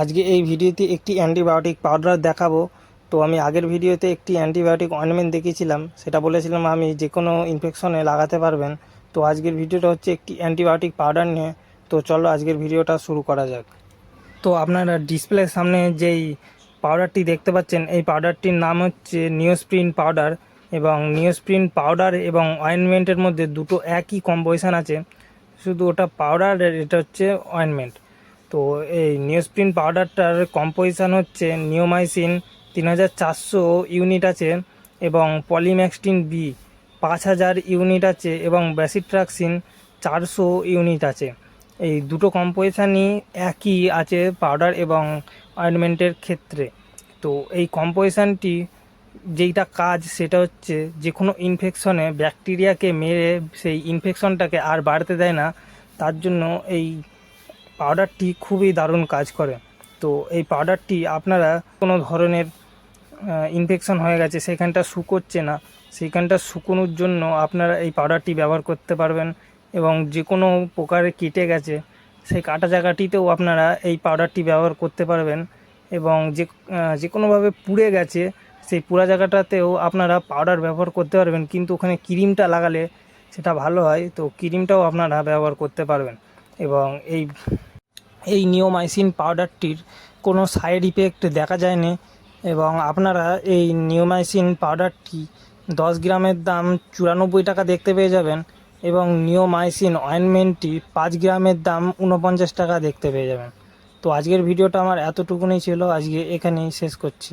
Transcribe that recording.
আজকে এই ভিডিওতে একটি অ্যান্টিবায়োটিক পাউডার দেখাবো। তো আমি আগের ভিডিওতে একটি অ্যান্টিবায়োটিক অয়েনমেন্ট দেখিয়েছিলাম। সেটা বলেছিলাম আমি যে কোনো ইনফেকশনে লাগাতে পারবেন। তো আজকের ভিডিওটা হচ্ছে একটি অ্যান্টিবায়োটিক পাউডার নিয়ে। তো চলো আজকের ভিডিওটা শুরু করা যাক। তো আপনারা ডিসপ্লের সামনে যেই পাউডারটি দেখতে পাচ্ছেন, এই পাউডারটির নাম হচ্ছে নিওস্প্রিন পাউডার এবং নিওস্প্রিন পাউডার এবং অয়েনমেন্টের মধ্যে দুটো একই কম্পোজিশন আছে। শুধু ওটা পাউডার এটা হচ্ছে অয়েনমেন্ট। তো এই নিওস্প্রিন পাউডারটার কম্পোজিশান হচ্ছে নিওমাইসিন তিন হাজার চারশো ইউনিট আছে এবং পলিম্যাক্সটিন বি পাঁচ হাজার ইউনিট আছে এবং ব্যাসিট্রাক্সিন চারশো ইউনিট আছে। এই দুটো কম্পোজিশানই একই আছে পাউডার এবং অয়েনমেন্টের ক্ষেত্রে। তো এই কম্পোজিশানটি যেইটা কাজ সেটা হচ্ছে যে কোনো ইনফেকশনে ব্যাকটেরিয়াকে মেরে সেই ইনফেকশনটাকে আর বাড়তে দেয় না, তার জন্য এই পাউডারটি খুবই দারুণ কাজ করে। তো এই পাউডারটি আপনারা কোনো ধরনের ইনফেকশন হয়ে গেছে, সেখানটা শুকোচ্ছে না সেইখানটা শুকোনোর জন্য আপনারা এই পাউডারটি ব্যবহার করতে পারবেন এবং যে কোনো প্রকারে কেটে গেছে, সেই কাটা জায়গাটিতেও আপনারা এই পাউডারটি ব্যবহার করতে পারবেন এবং যে যে কোনোভাবে পুড়ে গেছে, সেই পুরা জায়গাটাতেও আপনারা পাউডার ব্যবহার করতে পারবেন, কিন্তু ওখানে ক্রিমটা লাগালে সেটা ভালো হয়, তো ক্রিমটাও আপনারা ব্যবহার করতে পারবেন এবং এই এই নিওমাইসিন পাউডারটির কোনো সাইড ইফেক্ট দেখা যায়নি এবং আপনারা এই নিওমাইসিন পাউডারটি দশ গ্রামের দাম চুরানব্বই টাকা দেখতে পেয়ে যাবেন এবং নিওমাইসিন অয়েনমেন্টটি পাঁচ গ্রামের দাম উনপঞ্চাশ টাকা দেখতে পেয়ে যাবেন। তো আজকের ভিডিওটা আমার এতটুকুনি ছিল। আজকে এখানেই শেষ করছি।